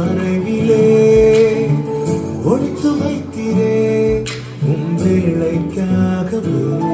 மறைவிலே ஒழித்து வைத்திரே உன் வேலைக்காகவும்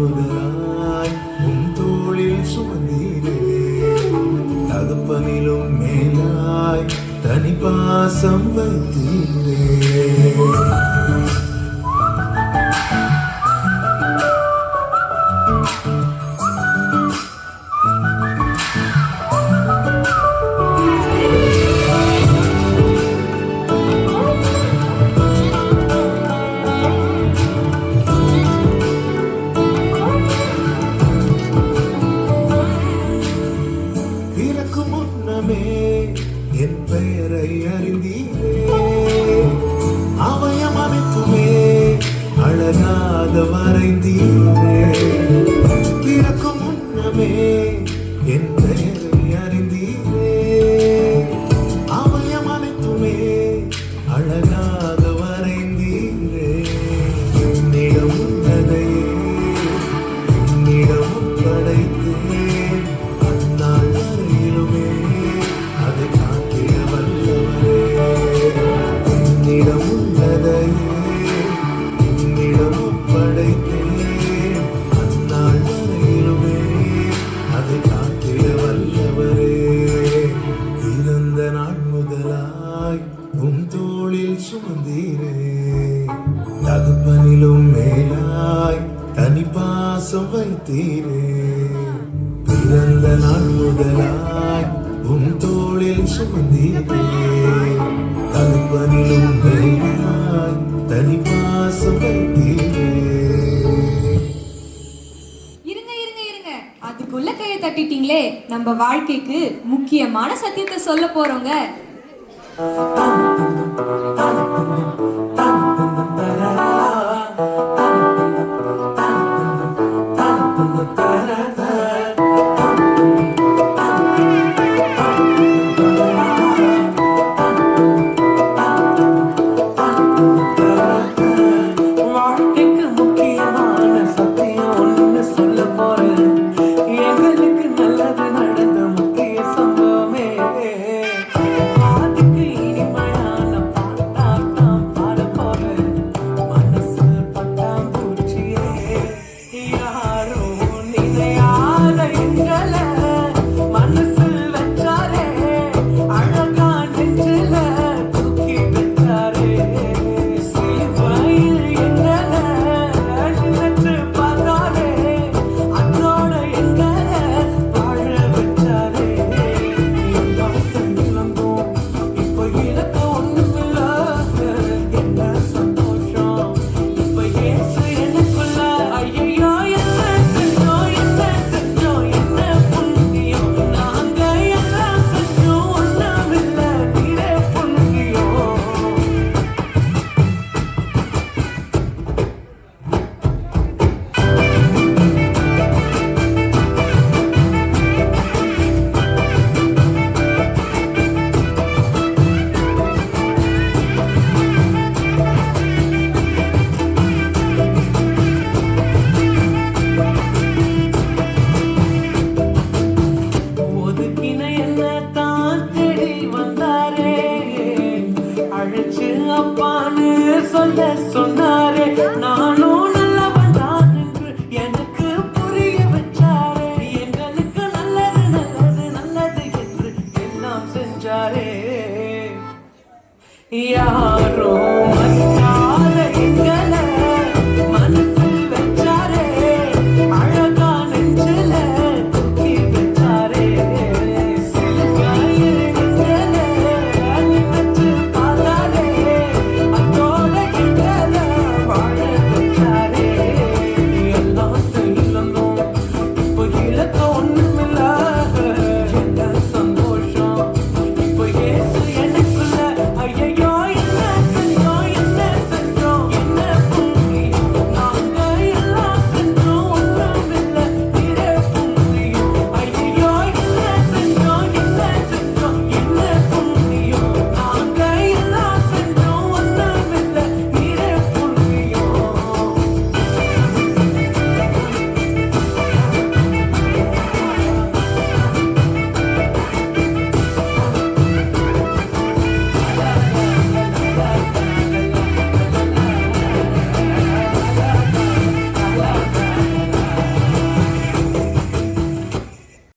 முதலாய் உன் தோளில் சுமந்தீரே. தகப்பனிலும் மேலாய் தனி பாசம் வைத்தீரே. படைத்தேன் அந்நாள் வரையிலுமே அதை காத்திட வல்லவரே. என்னிடம் உள்ளதையே என்னிடமும் படைத்தேன் அந்நாள் வரையிலுமே அதை காத்திட வல்லவரே. பிறந்த நாள் முதலாய் உன் தோளில் சுமந்தீரே. மேலாய் தனிப்பா பாசம் வைத்தீரே. பிறந்த நாள் முதலாய் உன் தோளில் சுமந்தீரே. தகப்பனிலும் மேலாய் தனி பாசம் வைத்தீரே. இருங்க இருங்க இருங்க. அதுக்குள்ள கையை தட்டிட்டீங்களே. நம்ம வாழ்க்கைக்கு முக்கியமான சத்தியத்தை சொல்ல போறோங்க. yes or